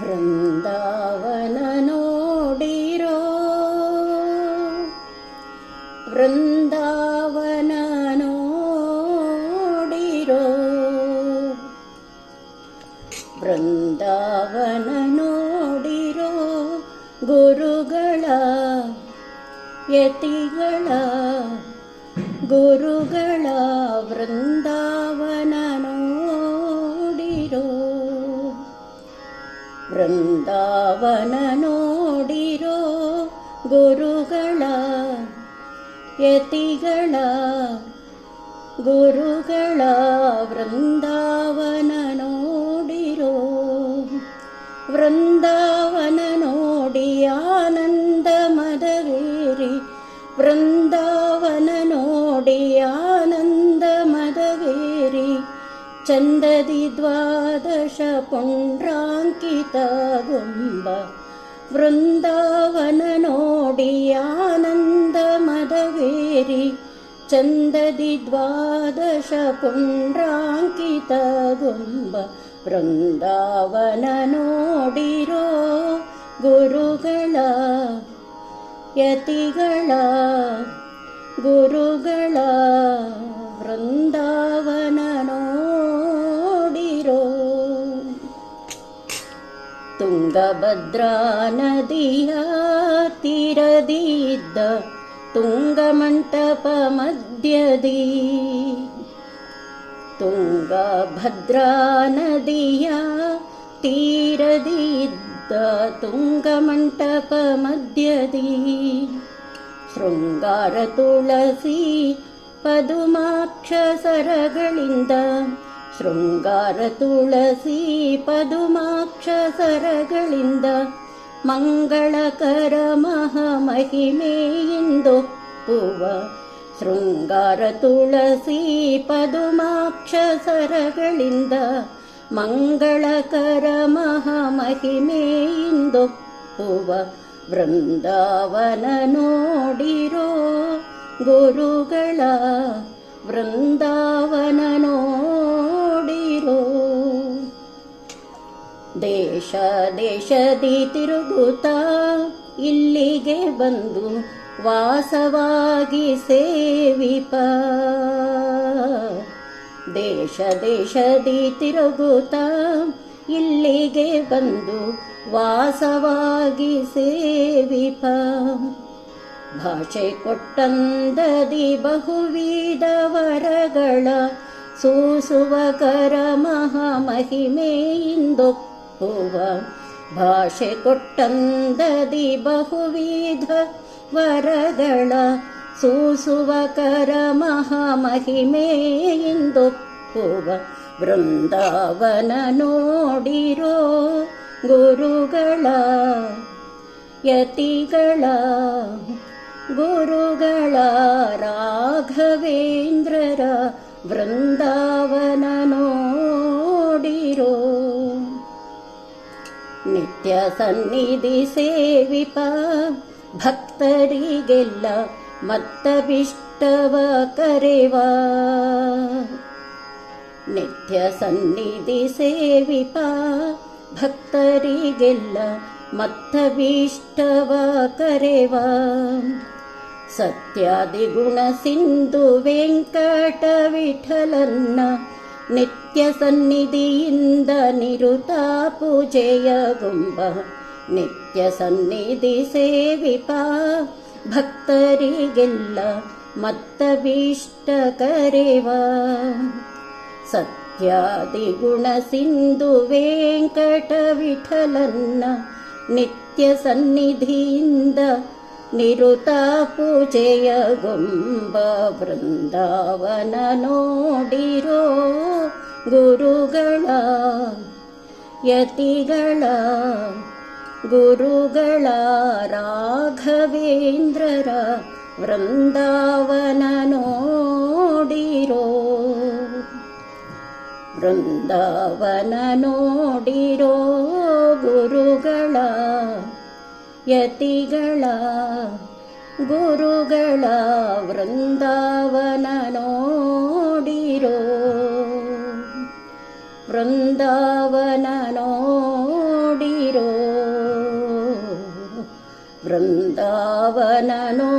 ವೃಂದಾವನ ನೋಡಿರೋ ವೃಂದಾವನ ನೋಡಿರೋ ನೋಡಿರೋ ಗುರುಗಳ ಯತಿಗಳ ಗುರುಗಳ ವೃಂದಾವನ ವೃಂದಾವನ ನೋಡಿರೋ ಗುರುಗಳ ಯತಿಗಳ ಗುರುಗಳ ವೃಂದಾವನ ನೋಡಿರೋ ವೃಂದಾವನ ನೋಡಿ ಆನಂದ ಮದವೇರಿ ವೃಂದಾವನ ಚಂದದಿ ದ್ವಾದಶ ಪುಂಡ್ರಾಂಕಿತ ಗುಂಬ ವೃಂದಾವನ ನೋಡಿ ಆನಂದ ಮದವೇರಿ ಚಂದದಿ ದ್ವಾದಶ ಪುಂಡ್ರಾಂಕಿತ ಗುಂಬ ವೃಂದಾವನ ನೋಡಿರೋ ಗುರುಗಳ ಯತಿಗಳ ಗುರುಗಳ ವೃಂದಾವನ ತುಂಗಭದ್ರಾ ನದಿಯ ತೀರದಿದ್ದ ತುಂಗಮಂಟಪ ಮಧ್ಯದಿ ತುಂಗಭದ್ರಾ ನದಿಯ ತೀರದಿದ್ದ ತುಂಗಮಂಟಪ ಮಧ್ಯದಿ ಶೃಂಗಾರ ತುಳಸಿ ಪದುಮಾಕ್ಷ ಸರಗಳಿಂದ ಶೃಂಗಾರ ತುಳಸಿ ಪದುಮಾಕ್ಷ ಸರಗಳಿಂದ ಮಂಗಳಕರ ಮಹಾಮಹಿಮೆಯಿಂದೊಪ್ಪುವ ಶೃಂಗಾರ ತುಳಸಿ ಪದುಮಾಕ್ಷ ಸರಗಳಿಂದ ಮಂಗಳಕರ ಮಹಾಮಹಿಮೆಯಿಂದೊಪ್ಪುವ ವೃಂದಾವನ ನೋಡಿರೋ ಗುರುಗಳ ವೃಂದಾವನ ದೇಶ ದೇಶದಿ ತಿರುಗುತ್ತಾ ಇಲ್ಲಿಗೆ ಬಂದು ವಾಸವಾಗಿ ಸೇವಿಪ. ದೇಶ ದೇಶದಿ ತಿರುಗುತ್ತಾ ಇಲ್ಲಿಗೆ ಬಂದು ವಾಸವಾಗಿ ಸೇವಿಪ. ಭಾಷೆ ಕೊಟ್ಟಂದದಿ ಬಹುವಿಧ ವರಗಳ ಸೂಸುವ ಕರ ಮಹಾಮಹಿಮೆಯಿಂದೊಪ್ಪುವ ಭಾಷೆ ಕೊಟ್ಟಂದದಿ ಬಹುವಿಧ ವರಗಳ ಸೂಸುವ ಕರ ಮಹಾಮಹಿಮೆಯಿಂದೊಪ್ಪುವ ವೃಂದಾವನ ನೋಡಿರೋ ಗುರುಗಳ ಯತಿಗಳ ಗುರುಗಳ ರಾಘವೇಂದ್ರರ ವೃಂದಾವನ ನಿತ್ಯ ಸನ್ನಿಧಿ ಸೇವಿಪ. ಭಕ್ತರಿಗೆಲ್ಲ ಮತ್ತವಿಷ್ಟವ ಕರೆವ. ನಿತ್ಯ ಸನ್ನಿಧಿ ಸೇವಿಪ. ಭಕ್ತರಿಗೆಲ್ಲ ಮತ್ತವಿಷ್ಟವ ಕರೆವ. ಸತ್ಯಾದಿ ಗುಣ ಸಿಂಧು ವೆಂಕಟ ವಿಠಲನ್ನ ನಿತ್ಯ ಸನ್ನಿಧಿಯಿಂದ ನಿರುತ ಪೂಜೆಯ ಗುಂಬ ನಿತ್ಯ ಸನ್ನಿಧಿ ಸೇವಿಪ ಭಕ್ತರಿಗೆಲ್ಲ ಮತ್ತಭೀಷ್ಟ ಕರೆವ. ಸತ್ಯಾದಿ ಗುಣ ಸಿಂಧು ವೆಂಕಟ ವಿಠಲನ್ನ ನಿತ್ಯ ಸನ್ನಿಧಿಯಿಂದ ನಿರುತ ಪೂಜೆಯ ಗೊಂಬ ವೃಂದಾವನ ನೋಡಿರೋ ಗುರುಗಳ ಯತಿಗಳ ಗುರುಗಳ ರಾಘವೇಂದ್ರರ ನೋಡಿರೋ. ವೃಂದಾವನ ನೋಡಿರೋ ಗುರುಗಳ ಯತಿಗಳ ಗುರುಗಳ ವೃಂದಾವನ ನೋಡಿರೋ. ಬೃಂದಾವನ ನೋಡಿರೋ ಬೃಂದಾವನ ನೋ